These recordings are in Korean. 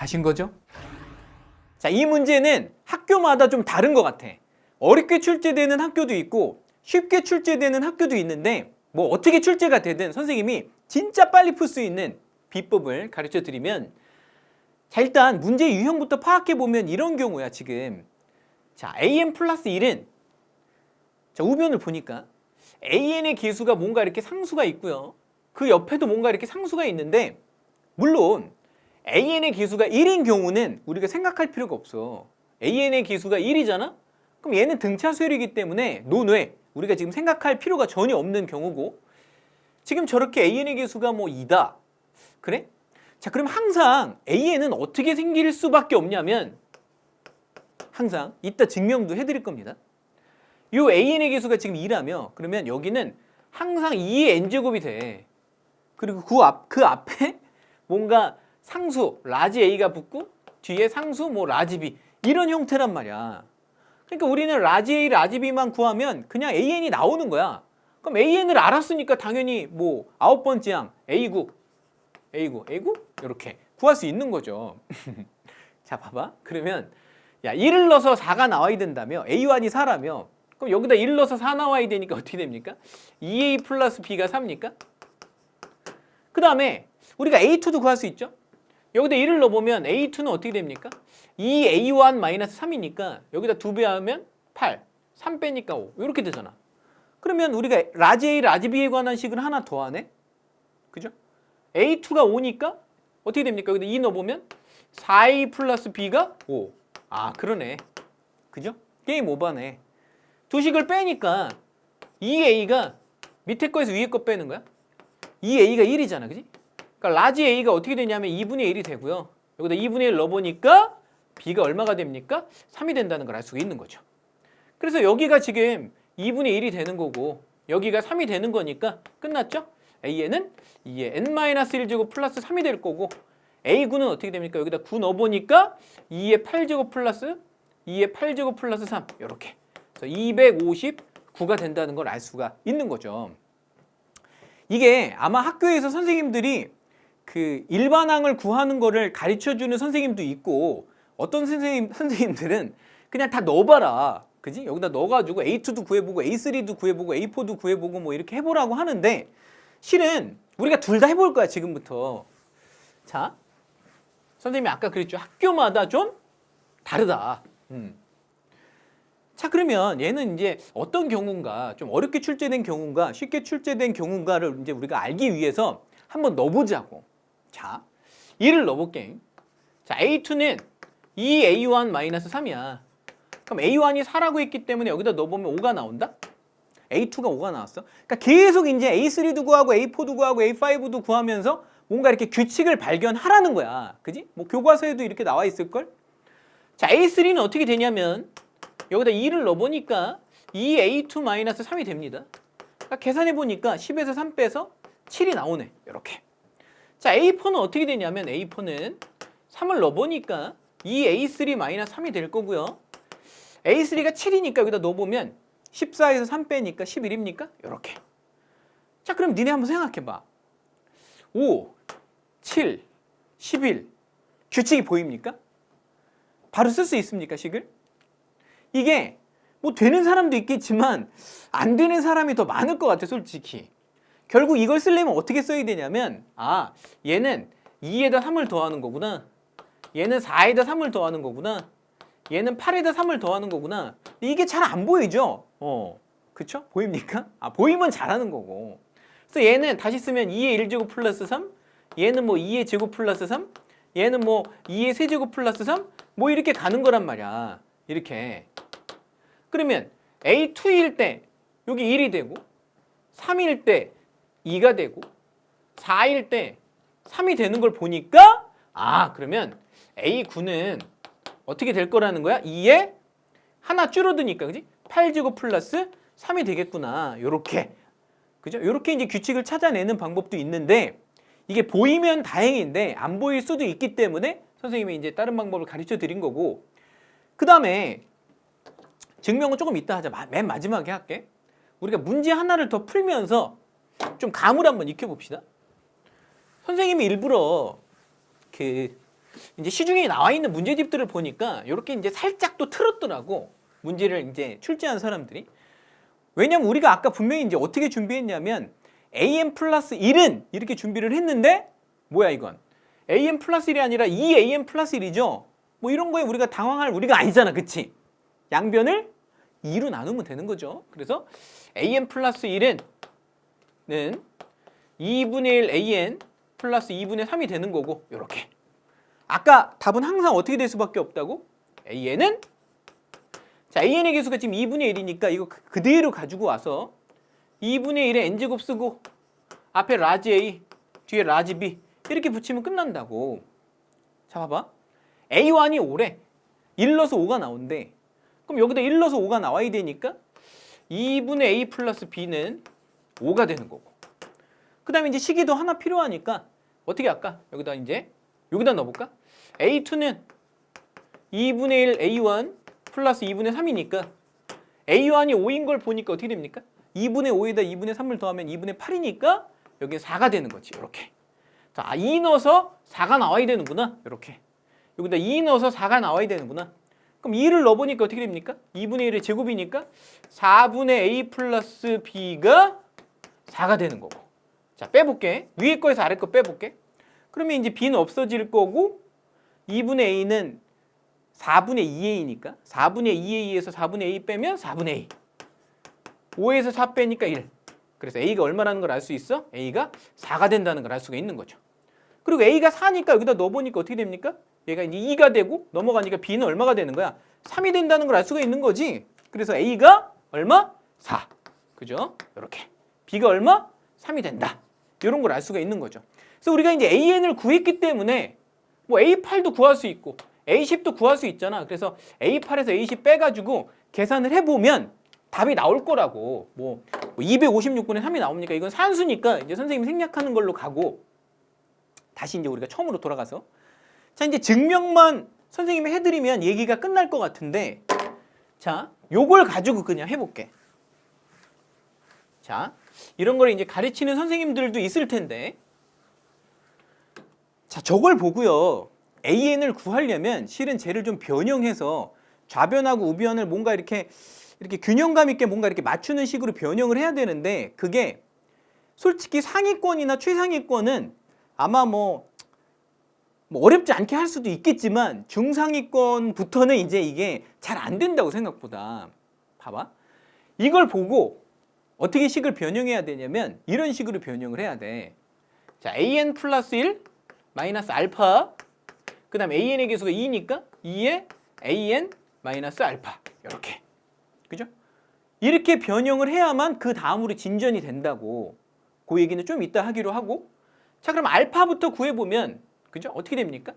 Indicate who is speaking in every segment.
Speaker 1: 하신 거죠? 자, 이 문제는 학교마다 좀 다른 것 같아. 어렵게 출제되는 학교도 있고 쉽게 출제되는 학교도 있는데 뭐 어떻게 출제가 되든 선생님이 진짜 빨리 풀 수 있는 비법을 가르쳐 드리면 자 일단 문제 유형부터 파악해 보면 이런 경우야 지금 자 an 플러스 1은 자 우변을 보니까 an의 계수가 뭔가 이렇게 상수가 있고요 그 옆에도 뭔가 이렇게 상수가 있는데 물론 an의 계수가 1인 경우는 우리가 생각할 필요가 없어. An의 계수가 1이잖아? 그럼 얘는 등차 수열이기 때문에 논외 우리가 지금 생각할 필요가 전혀 없는 경우고 지금 저렇게 an의 계수가 뭐 2다. 그래? 자 그럼 항상 an은 어떻게 생길 수밖에 없냐면 항상 이따 증명도 해드릴 겁니다. 요 an의 계수가 지금 2라며 그러면 여기는 항상 2의 n제곱이 돼. 그리고 그, 앞, 그 앞에 뭔가 상수 라지 a가 붙고 뒤에 상수 뭐 라지 b 이런 형태란 말이야 그러니까 우리는 라지 A, 라지 B만 구하면 그냥 AN이 나오는 거야. 그럼 AN을 알았으니까 당연히 뭐 아홉 번째 항 A9, A9, A9 이렇게 구할 수 있는 거죠. 자, 봐봐. 그러면 야 1을 넣어서 4가 나와야 된다며 A1이 4라며 그럼 여기다 1 넣어서 4 나와야 되니까 어떻게 됩니까? 2A 플러스 B가 3니까? 그 다음에 우리가 A2도 구할 수 있죠? 여기다 1을 넣어보면 A2는 어떻게 됩니까? 2A1 마이너스 3이니까 여기다 2배 하면 8, 3 빼니까 5 이렇게 되잖아. 그러면 우리가 라지 A, 라지 B에 관한 식을 하나 더 하네? 그죠? A2가 5니까 어떻게 됩니까? 여기다 2 넣어보면 4A 플러스 B가 5. 아 그러네. 그죠? 게임 오버네. 두 식을 빼니까 2A가 밑에 거에서 위에 거 빼는 거야? 2A가 1이잖아. 그지? 그러니까 라지 A가 어떻게 되냐면 2분의 1이 되고요. 여기다 2분의 1 넣어보니까 B가 얼마가 됩니까? 3이 된다는 걸 알 수가 있는 거죠. 그래서 여기가 지금 2분의 1이 되는 거고 여기가 3이 되는 거니까 끝났죠? A에는 2의 n-1제곱 플러스 3이 될 거고 A9는 어떻게 됩니까? 여기다 9 넣어보니까 2의 8제곱 플러스 2의 8제곱 플러스 3 이렇게 그래서 259가 된다는 걸 알 수가 있는 거죠. 이게 아마 학교에서 선생님들이 그 일반항을 구하는 거를 가르쳐 주는 선생님도 있고 어떤 선생님 선생님들은 그냥 다 넣어봐라. 그지? 여기다 넣어가지고 A2도 구해보고 A3도 구해보고 A4도 구해보고 뭐 이렇게 해보라고 하는데 실은 우리가 둘 다 해볼 거야 지금부터. 자, 선생님이 아까 그랬죠. 학교마다 좀 다르다. 음. 자 그러면 얘는 이제 어떤 경우인가 좀 어렵게 출제된 경우인가 쉽게 출제된 경우인가를 이제 우리가 알기 위해서 한번 넣어보자고. 자, 2를 넣어볼게. 자, A2는 2A1-3이야. 그럼 A1이 4라고 했기 때문에 여기다 넣어보면 5가 나온다? A2가 5가 나왔어. 그러니까 계속 이제 A3도 구하고 A4도 구하고 A5도 구하면서 뭔가 이렇게 규칙을 발견하라는 거야. 그지? 뭐 교과서에도 이렇게 나와 있을걸? 자, A3는 어떻게 되냐면 여기다 2를 넣어보니까 2A2-3이 됩니다. 그러니까 계산해 보니까 10에서 3 빼서 7이 나오네. 이렇게. 자, A4는 어떻게 되냐면 A4는 3을 넣어보니까 2A3-3이 될 거고요. A3가 7이니까 여기다 넣어보면 14에서 3 빼니까 11입니까? 이렇게. 자, 그럼 니네 한번 생각해봐. 5, 7, 11. 규칙이 보입니까? 바로 쓸 수 있습니까, 식을? 이게 뭐 되는 사람도 있겠지만 안 되는 사람이 더 많을 것 같아, 솔직히. 결국 이걸 쓰려면 어떻게 써야 되냐면 아, 얘는 2에다 3을 더하는 거구나. 얘는 4에다 3을 더하는 거구나. 얘는 8에다 3을 더하는 거구나. 이게 잘 안 보이죠? 어. 그쵸? 보입니까? 아, 보이면 잘하는 거고. 그래서 얘는 다시 쓰면 2의 1제곱 플러스 3, 얘는 뭐 2의 제곱 플러스 3, 얘는 뭐 2의 세제곱 플러스 3, 뭐 이렇게 가는 거란 말이야. 이렇게. 그러면 A2일 때 여기 1이 되고 3일 때 2가 되고 4일 때 3이 되는 걸 보니까 아 그러면 A9는 어떻게 될 거라는 거야? 2에 하나 줄어드니까 그지? 8제곱 플러스 3이 되겠구나 요렇게 그죠? 요렇게 이제 규칙을 찾아내는 방법도 있는데 이게 보이면 다행인데 안 보일 수도 있기 때문에 선생님이 이제 다른 방법을 가르쳐 드린 거고 그 다음에 증명은 조금 이따 하자 마- 맨 마지막에 할게 우리가 문제 하나를 더 풀면서 좀 감을 한번 익혀봅시다. 선생님이 일부러 그 이제 시중에 나와 있는 문제집들을 보니까 이렇게 이제 살짝 또 틀었더라고. 문제를 이제 출제한 사람들이. 왜냐면 우리가 아까 분명히 이제 어떻게 준비했냐면 am 플러스 1은 이렇게 준비를 했는데 뭐야 이건? Am 플러스 1이 아니라 2am 플러스 1이죠? 뭐 이런 거에 우리가 당황할 우리가 아니잖아 그치? 양변을 2로 나누면 되는 거죠. 그래서 am 플러스 1은 는 2분의 1 an 플러스 2분의 3이 되는 거고 이렇게. 아까 답은 항상 어떻게 될 수밖에 없다고? an은? 자 an의 개수가 지금 2분의 1이니까 이거 그- 그대로 가지고 와서 2분의 1에 n제곱 쓰고 앞에 라지 a 뒤에 라지 b 이렇게 붙이면 끝난다고. 자 봐봐. a1이 5래 1 넣어서 5가 나온대. 그럼 여기다 1 넣어서 5가 나와야 되니까 2분의 a 플러스 b는 5가 되는 거고 그 다음에 이제 식이도 하나 필요하니까 어떻게 할까? 여기다 이제 여기다 넣어볼까? A2는 2분의 1 A1 플러스 2분의 3이니까 A1이 5인 걸 보니까 어떻게 됩니까? 2분의 5에다 2분의 3을 더하면 2분의 8이니까 여기 4가 되는 거지 이렇게 자, 2 넣어서 4가 나와야 되는구나 이렇게 여기다 2 넣어서 4가 나와야 되는구나 그럼 2를 넣어보니까 어떻게 됩니까? 2분의 1의 제곱이니까 4분의 A 플러스 B가 4가 되는 거고 자 빼볼게 위에 거에서 아래 거 빼볼게 그러면 이제 b는 없어질 거고 2분의 a는 4분의 2a니까 4분의 2a에서 4분의 a 빼면 4분의 a 5에서 4 빼니까 1 그래서 a가 얼마라는 걸 알 수 있어? a가 4가 된다는 걸 알 수가 있는 거죠 그리고 a가 4니까 여기다 넣어보니까 어떻게 됩니까? 얘가 이제 2가 되고 넘어가니까 b는 얼마가 되는 거야? 3이 된다는 걸 알 수가 있는 거지 그래서 a가 얼마? 4 그죠? 이렇게 b가 얼마? 3이 된다 이런 걸 알 수가 있는 거죠 그래서 우리가 이제 AN을 구했기 때문에 뭐 A8도 구할 수 있고 A10도 구할 수 있잖아. 그래서 A8에서 A10 빼가지고 계산을 해보면 답이 나올 거라고. 뭐 256분의 3이 나옵니까? 이건 산수니까 이제 선생님 생략하는 걸로 가고 다시 이제 우리가 처음으로 돌아가서 자 이제 증명만 선생님이 해드리면 얘기가 끝날 것 같은데 자 요걸 가지고 그냥 해볼게. 자 이런 걸 이제 가르치는 선생님들도 있을 텐데. 자, 저걸 보고요. AN을 구하려면 실은 쟤를 좀 변형해서 좌변하고 우변을 뭔가 이렇게 이렇게 균형감 있게 뭔가 이렇게 맞추는 식으로 변형을 해야 되는데 그게 솔직히 상위권이나 최상위권은 아마 뭐, 뭐 어렵지 않게 할 수도 있겠지만 중상위권부터는 이제 이게 잘 안 된다고 생각보다. 봐봐. 이걸 보고 어떻게 식을 변형해야 되냐면 이런 식으로 변형을 해야 돼. 자, an 플러스 1 마이너스 알파 그 다음 an의 개수가 2니까 2에 an 마이너스 알파 이렇게 그죠? 이렇게 변형을 해야만 그 다음으로 진전이 된다고 그 얘기는 좀 이따 하기로 하고 자 그럼 알파부터 구해보면 그죠? 어떻게 됩니까?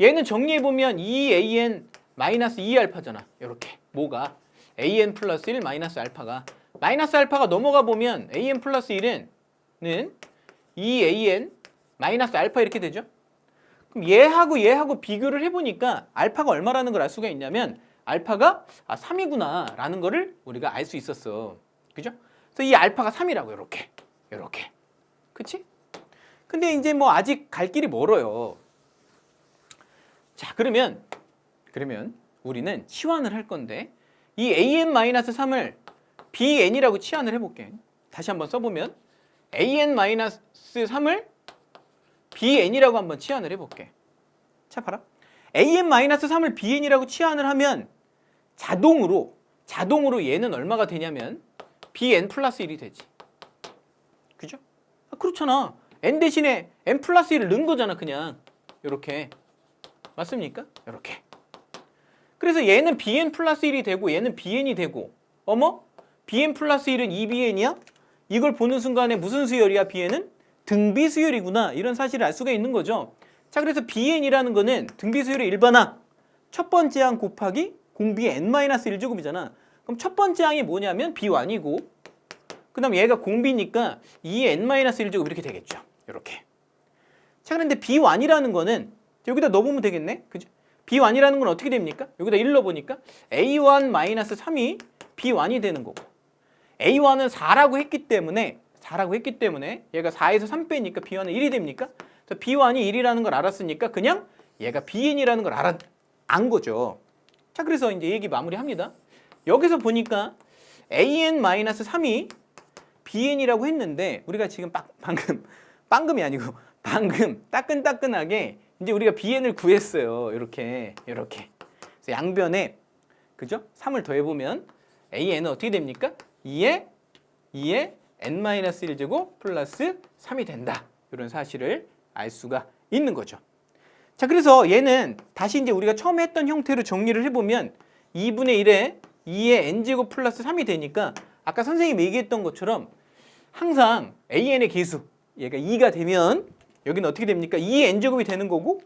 Speaker 1: 얘는 정리해보면 2an 마이너스 2알파잖아 이렇게 뭐가 an 플러스 1 마이너스 알파가 마이너스 알파가 넘어가 보면 an 플러스 1은 는 2an 마이너스 알파 이렇게 되죠? 그럼 얘하고 얘하고 비교를 해보니까 알파가 얼마라는 걸 알 수가 있냐면 알파가 아 3이구나 라는 거를 우리가 알 수 있었어 그죠? 그래서 이 알파가 3이라고 이렇게 이렇게 그치? 근데 이제 뭐 아직 갈 길이 멀어요 자 그러면 그러면 우리는 치환을 할 건데 이 an-3을 bn이라고 치환을 해볼게 다시 한번 써보면 an-3을 bn이라고 한번 치환을 해볼게. 자, 봐라. an-3을 bn이라고 치환을 하면 자동으로 자동으로 얘는 얼마가 되냐면 bn 플러스 1이 되지. 그죠? 아, 그렇잖아. n 대신에 n 플러스 1을 넣은 거잖아, 그냥. 이렇게. 맞습니까? 이렇게. 그래서 얘는 bn 플러스 1이 되고 얘는 bn이 되고 어머? Bn 플러스 1은 2bn이야? 이걸 보는 순간에 무슨 수열이야, bn은? 등비 수열이구나 이런 사실을 알 수가 있는 거죠. 자 그래서 bn이라는 거는 등비 수열의 일반항 첫 번째 항 곱하기 공비 n-1제곱이잖아. 그럼 첫 번째 항이 뭐냐면 b1이고 그 다음 얘가 공비니까 2n-1제곱 이렇게 되겠죠. 이렇게. 자 그런데 b1이라는 거는 여기다 넣어보면 되겠네. 그죠? b1이라는 건 어떻게 됩니까? 여기다 1 넣어보니까 a1-3이 b1이 되는 거고 a1은 4라고 했기 때문에 4라고 했기 때문에 얘가 4에서 3 빼니까 b1은 1이 됩니까? 그래서 b1이 1이라는 걸 알았으니까 그냥 얘가 bn이라는 걸 알아 안 거죠. 자, 그래서 이제 얘기 마무리합니다. 여기서 보니까 an-3이 bn이라고 했는데 우리가 지금 빡- 방금 방금이 아니고 방금 따끈따끈하게 이제 우리가 bn을 구했어요. 이렇게 이렇게. 그래서 양변에 그죠? 3을 더해 보면 an은 어떻게 됩니까? 2에 2에 n-1제곱 플러스 3이 된다. 이런 사실을 알 수가 있는 거죠. 자, 그래서 얘는 다시 이제 우리가 처음에 했던 형태로 정리를 해보면 2분의 1에 2의 n제곱 플러스 3이 되니까 아까 선생님이 얘기했던 것처럼 항상 an의 계수 얘가 2가 되면 여기는 어떻게 됩니까? 2의 n제곱이 되는 거고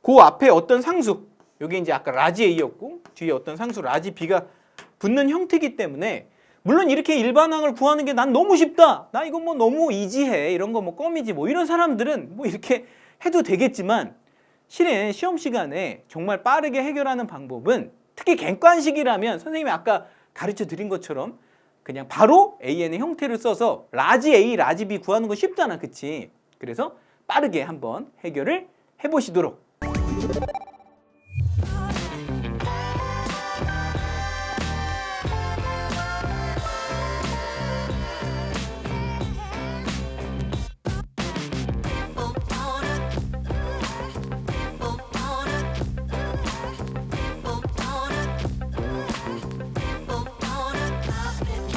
Speaker 1: 그 앞에 어떤 상수 여기 이제 아까 라지 a였고 뒤에 어떤 상수 라지 b가 붙는 형태이기 때문에 물론 이렇게 일반항을 구하는 게 난 너무 쉽다. 나 이거 뭐 너무 이지해. 이런 거 뭐 껌이지. 뭐 이런 사람들은 뭐 이렇게 해도 되겠지만 실은 시험 시간에 정말 빠르게 해결하는 방법은 특히 객관식이라면 선생님이 아까 가르쳐 드린 것처럼 그냥 바로 AN의 형태를 써서 라지 A, 라지 B 구하는 건 쉽잖아. 그치? 그래서 빠르게 한번 해결을 해보시도록